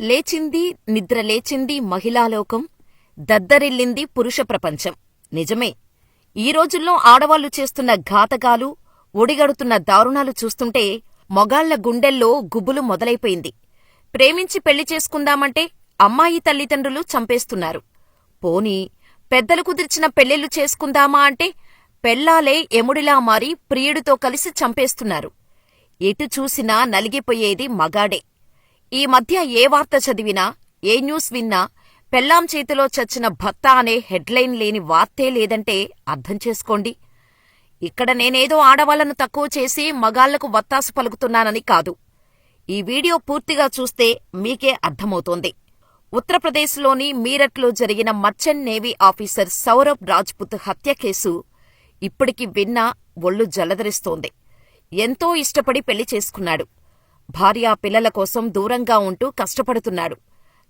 లేచింది నిద్ర లేచింది మహిళాలోకం దద్దరిల్లింది పురుష ప్రపంచం. నిజమే ఈ రోజుల్లో ఆడవాళ్ళు చేస్తున్న ఘాతకాలు ఒడిగడుతున్న దారుణాలు చూస్తుంటే మొగాళ్ళ గుండెల్లో గుబులు మొదలైపోయింది. ప్రేమించి పెళ్ళి చేసుకుందామంటే అమ్మాయి తల్లిదండ్రులు చంపేస్తున్నారు. పోనీ పెద్దలు కుదిర్చిన పెళ్ళిళ్ళు చేసుకుందామా అంటే పెళ్ళాలే ఎముడిలా మారి ప్రియుడితో కలిసి చంపేస్తున్నారు. ఎటు చూసినా నలిగిపోయేది మగాడే. ఈ మధ్య ఏ వార్త చదివినా ఏ న్యూస్ విన్నా పెళ్ళాం చేతిలో చచ్చిన భర్త అనే హెడ్లైన్ లేని వార్తే లేదంటే అర్థం చేసుకోండి. ఇక్కడ నేనేదో ఆడవాళ్ళను తక్కువ చేసి మగాళ్ళకు వత్తాసు పలుకుతున్నానని కాదు. ఈ వీడియో పూర్తిగా చూస్తే మీకే అర్థమవుతోంది. ఉత్తరప్రదేశ్లోని మీరట్లో జరిగిన merchant navy officer Saurabh Rajput హత్య కేసు ఇప్పటికి విన్నా ఒళ్ళు జలదరిస్తోంది ఎంతో ఇష్టపడి పెళ్ళి చేసుకున్నాడు. భార్యా పిల్లల కోసం దూరంగా ఉంటూ కష్టపడుతున్నాడు.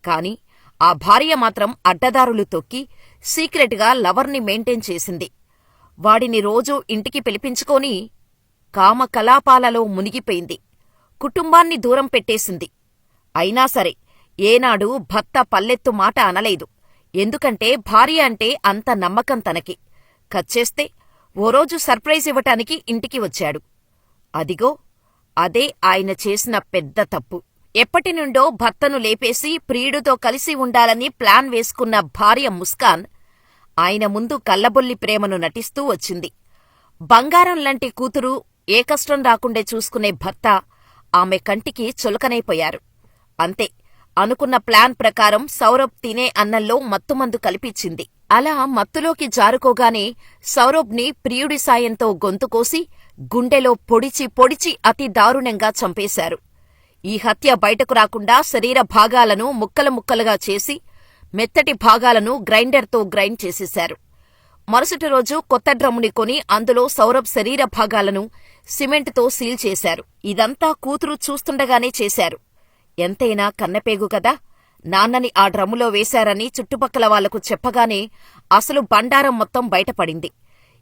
కాని ఆ భార్య మాత్రం అడ్డదారులు తొక్కి సీక్రెట్గా లవర్ని మెయింటైన్ చేసింది. వాడిని రోజూ ఇంటికి పిలిపించుకొని కామ కలాపాలలో మునిగిపోయింది. కుటుంబాన్ని దూరం పెట్టేసింది. అయినా సరే ఏనాడు భర్త పల్లెత్తు మాట అనలేదు. ఎందుకంటే భార్య అంటే అంత నమ్మకం తనకి. కచ్చేస్తే ఓ రోజు సర్ప్రైజ్ ఇవ్వటానికి ఇంటికి వచ్చాడు. అదిగో అదే ఆయన చేసిన పెద్ద తప్పు. ఎప్పటినుండో భర్తను లేపేసి ప్రియుడితో కలిసి ఉండాలని ప్లాన్ వేసుకున్న భార్య ముస్కాన్ ఆయన ముందు కల్లబొల్లి ప్రేమను నటిస్తూ వచ్చింది. బంగారం లాంటి కూతురు ఏ కష్టం రాకుండే చూసుకునే భర్త ఆమె కంటికి చులకనైపోయారు. అంతే అనుకున్న ప్లాన్ ప్రకారం సౌరభ్ తినే అన్నంలో మత్తుమందు కలిపిచ్చింది. అలా మత్తులోకి జారుకోగానే సౌరభ్ని ప్రియుడి సాయంతో గొంతుకోసి గుండెలో పొడిచి పొడిచి అతి దారుణంగా చంపేశారు. ఈ హత్య బయటకు రాకుండా శరీర భాగాలను ముక్కలు ముక్కలుగా చేసి మెత్తటి భాగాలను గ్రైండర్తో గ్రైండ్ చేసేశారు. మరుసటి రోజు కొత్త డ్రమ్ముని కొని అందులో సౌరభ్ శరీర భాగాలను సిమెంట్తో సీల్ చేశారు. ఇదంతా కూతురు చూస్తుండగానే చేశారు. ఎంతైనా కన్నపేగు కదా? నాన్నని ఆ డ్రమ్ములో వేశారని చుట్టుపక్కల వాళ్ళకు చెప్పగానే అసలు బండారం మొత్తం బయటపడింది.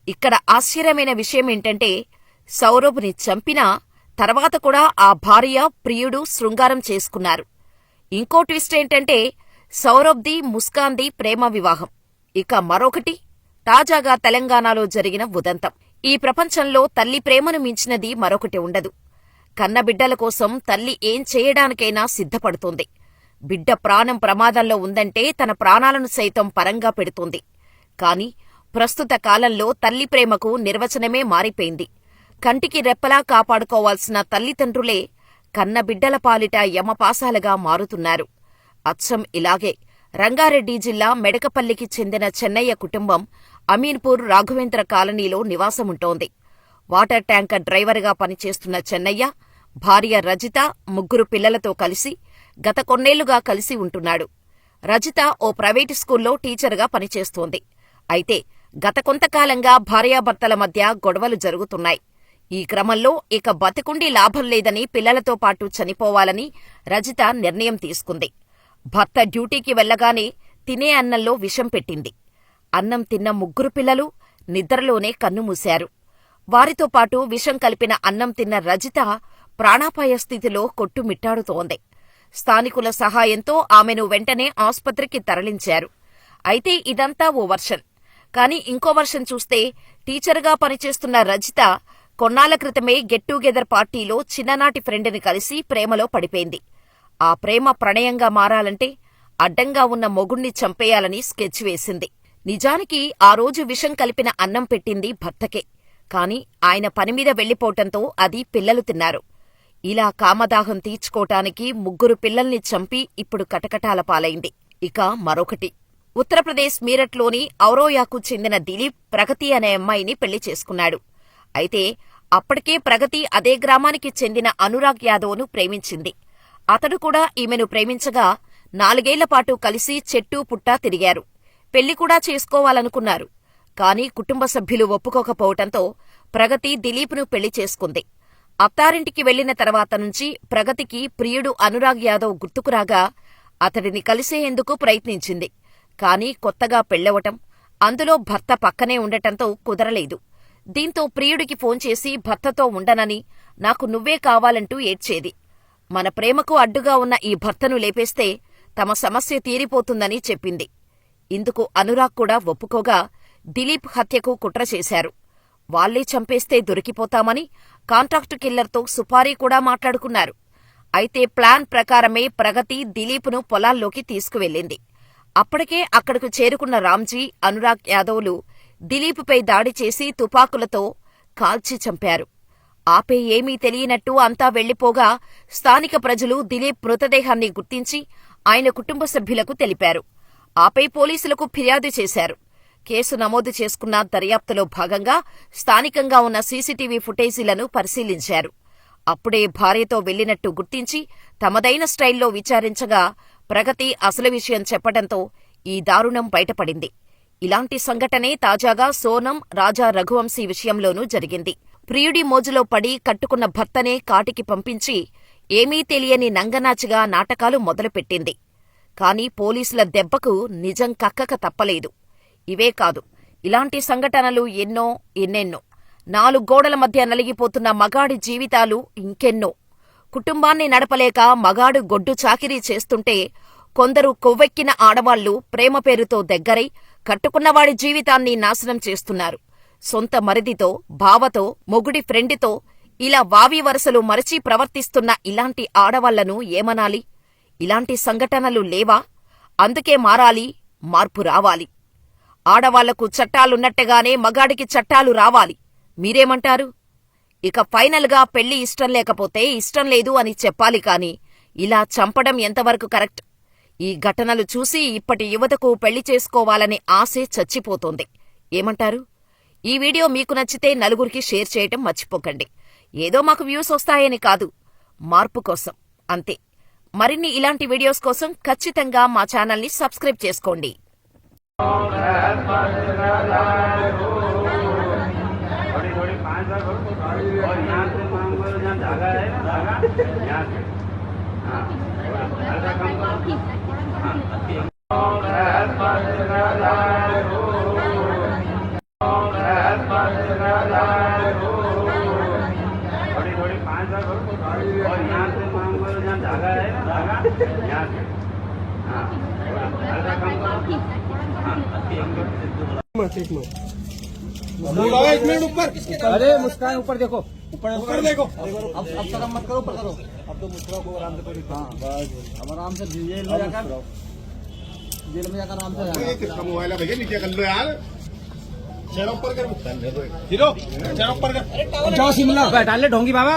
ఇక్కడ ఆశ్చర్యమైన విషయమేంటంటే సౌరభ్ని చంపినా తర్వాత కూడా ఆ భార్య ప్రియుడు శృంగారం చేసుకున్నారు. ఇంకో ట్విస్ట్ ఏంటంటే సౌరభ్ది ముస్కాన్ది ప్రేమ వివాహం. ఇక మరొకటి తాజాగా తెలంగాణలో జరిగిన ఉదంతం. ఈ ప్రపంచంలో తల్లి ప్రేమను మించినది మరొకటి ఉండదు. కన్నబిడ్డల కోసం తల్లి ఏం చేయడానికైనా సిద్ధపడుతుంది. బిడ్డ ప్రాణం ప్రమాదంలో ఉందంటే తన ప్రాణాలను సైతం పరంగా పెడుతుంది. కాని ప్రస్తుత కాలంలో తల్లి ప్రేమకు నిర్వచనమే మారిపోయింది. కంటికి రెప్పలా కాపాడుకోవాల్సిన తల్లిదండ్రులే కన్నబిడ్డల పాలిట యమపాసాలుగా మారుతున్నారు. అచ్చం ఇలాగే రంగారెడ్డి జిల్లా మెడకపల్లికి చెందిన చెన్నయ్య కుటుంబం అమీన్పూర్ రాఘవేంద్ర కాలనీలో నివాసముంటోంది. వాటర్ ట్యాంకర్ డ్రైవర్గా పనిచేస్తున్న చెన్నయ్య భార్య రజిత ముగ్గురు పిల్లలతో కలిసి గత కొన్నేళ్ళుగా కలిసి ఉంటున్నాడు. రజిత ఓ ప్రైవేటు స్కూల్లో టీచర్గా పనిచేస్తోంది. అయితే గత కొంతకాలంగా భార్యాభర్తల మధ్య గొడవలు జరుగుతున్నాయి. ఈ క్రమంలో ఇక బతికుండి లాభం లేదని పిల్లలతో పాటు చనిపోవాలని రజిత నిర్ణయం తీసుకుంది. భర్త డ్యూటీకి వెళ్ళగానే తినే అన్నంలో విషం పెట్టింది. అన్నం తిన్న ముగ్గురు పిల్లలు నిద్రలోనే కన్నుమూశారు. వారితో పాటు విషం కలిపిన అన్నం తిన్న రజిత ప్రాణాపాయ స్థితిలో కొట్టుమిట్టాడుతోంది. స్థానికుల సహాయంతో ఆమెను వెంటనే ఆస్పత్రికి తరలించారు. అయితే ఇదంతా ఓ వర్షన్. కాని ఇంకో వర్షన్ చూస్తే టీచర్గా పనిచేస్తున్న రజిత కొన్నాళ్ళ క్రితమే గెట్ టుగెదర్ పార్టీలో చిన్ననాటి ఫ్రెండ్ని కలిసి ప్రేమలో పడిపోయింది. ఆ ప్రేమ ప్రణయంగా మారాలంటే అడ్డంగా ఉన్న మొగుణ్ణి చంపేయాలని స్కెచ్ వేసింది. నిజానికి ఆ రోజు విషం కలిపిన అన్నం పెట్టింది భర్తకే. కాని ఆయన పనిమీద వెళ్ళిపోవటంతో అది పిల్లలు తిన్నారు. ఇలా కామదాహం తీర్చుకోటానికి ముగ్గురు పిల్లల్ని చంపి ఇప్పుడు కటకటాల పాలైంది. ఇక మరొకటి. ఉత్తరప్రదేశ్ మీరట్లోని ఔరోయాకు చెందిన దిలీప్ ప్రగతి అనే అమ్మాయిని పెళ్ళి చేసుకున్నాడు. అయితే అప్పటికే ప్రగతి అదే గ్రామానికి చెందిన అనురాగ్ యాదవ్ను ప్రేమించింది. అతడు కూడా ఈమెను ప్రేమించగా నాలుగేళ్ళపాటు కలిసి చెట్టు పుట్టా తిరిగారు. పెళ్ళి కూడా చేసుకోవాలనుకున్నారు. కాని కుటుంబ సభ్యులు ఒప్పుకోకపోవటంతో ప్రగతి దిలీప్ను పెళ్ళి చేసుకుంది. అత్తారింటికి వెళ్ళిన తర్వాత నుంచి ప్రగతికి ప్రియుడు అనురాగ్ యాదవ్ గుర్తుకురాగా అతడిని కలిసేందుకు ప్రయత్నించింది. కాని కొత్తగా పెళ్ళవటం అందులో భర్త పక్కనే ఉండటంతో కుదరలేదు. దీంతో ప్రియుడికి ఫోన్ చేసి భర్తతో ఉండనని నాకు నువ్వే కావాలంటూ ఏడ్చేది. మన ప్రేమకు అడ్డుగా ఉన్న ఈ భర్తను లేపేస్తే తమ సమస్య తీరిపోతుందని చెప్పింది. ఇందుకు అనురాగ్ కూడా ఒప్పుకోగా దిలీప్ హత్యకు కుట్ర చేశారు. వాళ్ళే చంపేస్తే దొరికిపోతామని కాంట్రాక్టు కిల్లర్తో సుపారీ కూడా మాట్లాడుకున్నారు. అయితే ప్లాన్ ప్రకారమే ప్రగతి దిలీప్ను పొలాల్లోకి తీసుకువెళ్ళింది. అప్పటికే అక్కడకు చేరుకున్న రామ్జీ అనురాగ్ యాదవ్లు దిలీప్పై దాడి చేసి తుపాకులతో కాల్చి చంపారు. ఆపే ఏమీ తెలియనట్టు అంతా వెళ్ళిపోగా స్థానిక ప్రజలు దిలీప్ మృతదేహాన్ని గుర్తించి ఆయన కుటుంబ సభ్యులకు తెలిపారు. ఆపై పోలీసులకు ఫిర్యాదు చేశారు. కేసు నమోదు చేసుకున్న దర్యాప్తులో భాగంగా స్థానికంగా ఉన్న సీసీటీవీ ఫుటేజీలను పరిశీలించారు. అప్పుడే భార్యతో వెళ్ళినట్టు గుర్తించి తమదైన స్టైల్లో విచారించగా ప్రగతి అసలు విషయం చెప్పడంతో ఈ దారుణం బయటపడింది. ఇలాంటి సంఘటనే తాజాగా సోనం రాజా రఘువంశీ విషయంలోనూ జరిగింది. ప్రియుడి మోజులో పడి కట్టుకున్న భర్తనే కాటికి పంపించి ఏమీ తెలియని నంగనాచిగా నాటకాలు మొదలుపెట్టింది. కాని పోలీసుల దెబ్బకు నిజం కక్కక తప్పలేదు. ఇవే కాదు ఇలాంటి సంఘటనలు ఎన్నో ఎన్నెన్నో. నాలుగు గోడల మధ్య నలిగిపోతున్న మగాడి జీవితాలు ఇంకెన్నో. కుటుంబాన్ని నడపలేక మగాడు గొడ్డు చాకిరీ చేస్తుంటే కొందరు కొవ్వెక్కిన ఆడవాళ్ళు ప్రేమ పేరుతో దగ్గరై కట్టుకున్నవాడి జీవితాన్ని నాశనం చేస్తున్నారు. సొంత మరిదితో బావతో మొగుడి ఫ్రెండితో ఇలా వావి వరసలు మరచి ప్రవర్తిస్తున్న ఇలాంటి ఆడవాళ్ళను ఏమనాలి? ఇలాంటి సంఘటనలు లేవా? అందుకే మారాలి మార్పు రావాలి. ఆడవాళ్ళకు చట్టాలున్నట్టుగానే మగాడికి చట్టాలు రావాలి. మీరేమంటారు? ఇక ఫైనల్గా పెళ్ళి ఇష్టం లేకపోతే ఇష్టం లేదు అని చెప్పాలి కాని ఇలా చంపడం ఎంతవరకు కరెక్ట్? ఈ ఘటనలు చూసి ఇప్పటి యువతకు పెళ్లి చేసుకోవాలనే ఆశే చచ్చిపోతోంది ఏమంటారు ఈ వీడియో మీకు నచ్చితే నలుగురికి షేర్ చేయటం మర్చిపోకండి ఏదో మాకు వ్యూస్ వస్తాయని కాదు మార్పు కోసం అంతే మరిన్ని ఇలాంటి వీడియోస్ కోసం ఖచ్చితంగా మా ఛానల్ని సబ్స్క్రైబ్ చేసుకోండి थोड़ी थोड़ी पाँच बार करो और यहाँ से एक मिनट ऊपर अरे मुस्कान ऊपर देखो। ऊपर ऊपर देखो। अब अब शर्म मत करो ऊपर करो। अब तो मुस्कुराओ आराम से करो। हाँ। बस अब आराम से जेल में जाकर जेल में जाकर आराम से ये किसका मोबाइल है भैया नीचे कर लो यार। चेहरा ऊपर कर। हीरो चेहरा ऊपर कर। जाओ शिमला। डाल ले ढोंगी बाबा।